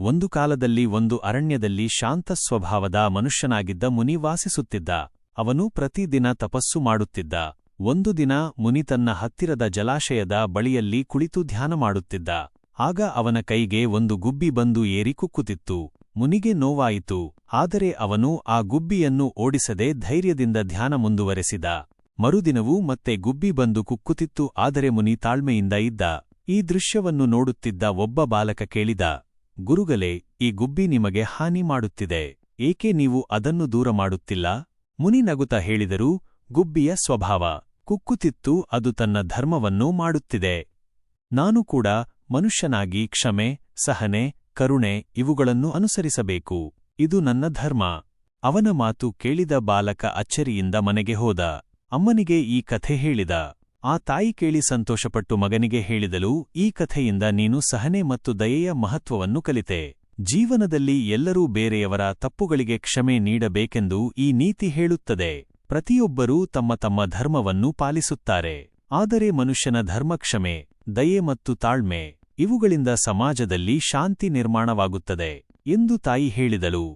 ಒಂದು ಕಾಲದಲ್ಲಿ ಒಂದು ಅರಣ್ಯದಲ್ಲಿ ಶಾಂತ ಸ್ವಭಾವದ ಮನುಷ್ಯನಾಗಿದ್ದ ಮುನಿ ವಾಸಿಸುತ್ತಿದ್ದ. ಅವನು ಪ್ರತಿದಿನ ತಪಸ್ಸು ಮಾಡುತ್ತಿದ್ದ. ಒಂದು ದಿನ ಮುನಿ ತನ್ನ ಹತ್ತಿರದ ಜಲಾಶಯದ ಬಳಿಯಲ್ಲಿ ಕುಳಿತು ಧ್ಯಾನ ಮಾಡುತ್ತಿದ್ದ. ಆಗ ಅವನ ಕೈಗೆ ಒಂದು ಗುಬ್ಬಿ ಬಂದು ಏರಿ ಕುಕ್ಕುತ್ತಿತ್ತು. ಮುನಿಗೆ ನೋವಾಯಿತು. ಆದರೆ ಅವನು ಆ ಗುಬ್ಬಿಯನ್ನು ಓಡಿಸದೆ ಧೈರ್ಯದಿಂದ ಧ್ಯಾನ ಮುಂದುವರೆಸಿದ. ಮರುದಿನವೂ ಮತ್ತೆ ಗುಬ್ಬಿ ಬಂದು ಕುಕ್ಕುತ್ತಿತ್ತು. ಆದರೆ ಮುನಿ ತಾಳ್ಮೆಯಿಂದ ಇದ್ದ. ಈ ದೃಶ್ಯವನ್ನು ನೋಡುತ್ತಿದ್ದ ಒಬ್ಬ ಬಾಲಕ ಕೇಳಿದ ಗುರುಗಲೇ ಈ ಗುಬ್ಬಿ ನಿಮಗೆ ಹಾನಿ ಮಾಡುತ್ತಿದೆ, ಏಕೆ ನೀವು ಅದನ್ನು ದೂರ ಮಾಡುತ್ತಿಲ್ಲ? ಮುನಿ ನಗುತ ಹೇಳಿದರು, ಗುಬ್ಬಿಯ ಸ್ವಭಾವ, ಕುಕ್ಕುತಿತ್ತು, ಅದು ತನ್ನ ಧರ್ಮವನ್ನು ಮಾಡುತ್ತಿದೆ. ನಾನು ಕೂಡ ಮನುಷ್ಯನಾಗಿ ಕ್ಷಮೆ, ಸಹನೆ, ಕರುಣೆ ಇವುಗಳನ್ನು ಅನುಸರಿಸಬೇಕು, ಇದು ನನ್ನ ಧರ್ಮ. ಅವನ ಮಾತು ಕೇಳಿದ ಬಾಲಕ ಅಚ್ಚರಿಯಿಂದ ಮನೆಗೆ ಹೋದ, ಅಮ್ಮನಿಗೆ ಈ ಕಥೆ ಹೇಳಿದ. ಆ ತಾಯಿ ಕೇಳಿ ಸಂತೋಷಪಟ್ಟು ಮಗನಿಗೆ ಹೇಳಿದಳು, ಈ ಕಥೆಯಿಂದ ನೀನು ಸಹನೆ ಮತ್ತು ದಯೆಯ ಮಹತ್ವವನ್ನು ಕಲಿತೆ. ಜೀವನದಲ್ಲಿ ಎಲ್ಲರೂ ಬೇರೆಯವರ ತಪ್ಪುಗಳಿಗೆ ಕ್ಷಮೆ ನೀಡಬೇಕೆಂದು ಈ ನೀತಿ ಹೇಳುತ್ತದೆ. ಪ್ರತಿಯೊಬ್ಬರೂ ತಮ್ಮ ತಮ್ಮ ಧರ್ಮವನ್ನು ಪಾಲಿಸುತ್ತಾರೆ. ಆದರೆ ಮನುಷ್ಯನ ಧರ್ಮಕ್ಷಮೆ ದಯೆ ಮತ್ತು ತಾಳ್ಮೆ, ಇವುಗಳಿಂದ ಸಮಾಜದಲ್ಲಿ ಶಾಂತಿ ನಿರ್ಮಾಣವಾಗುತ್ತದೆ ಎಂದು ತಾಯಿ ಹೇಳಿದಳು.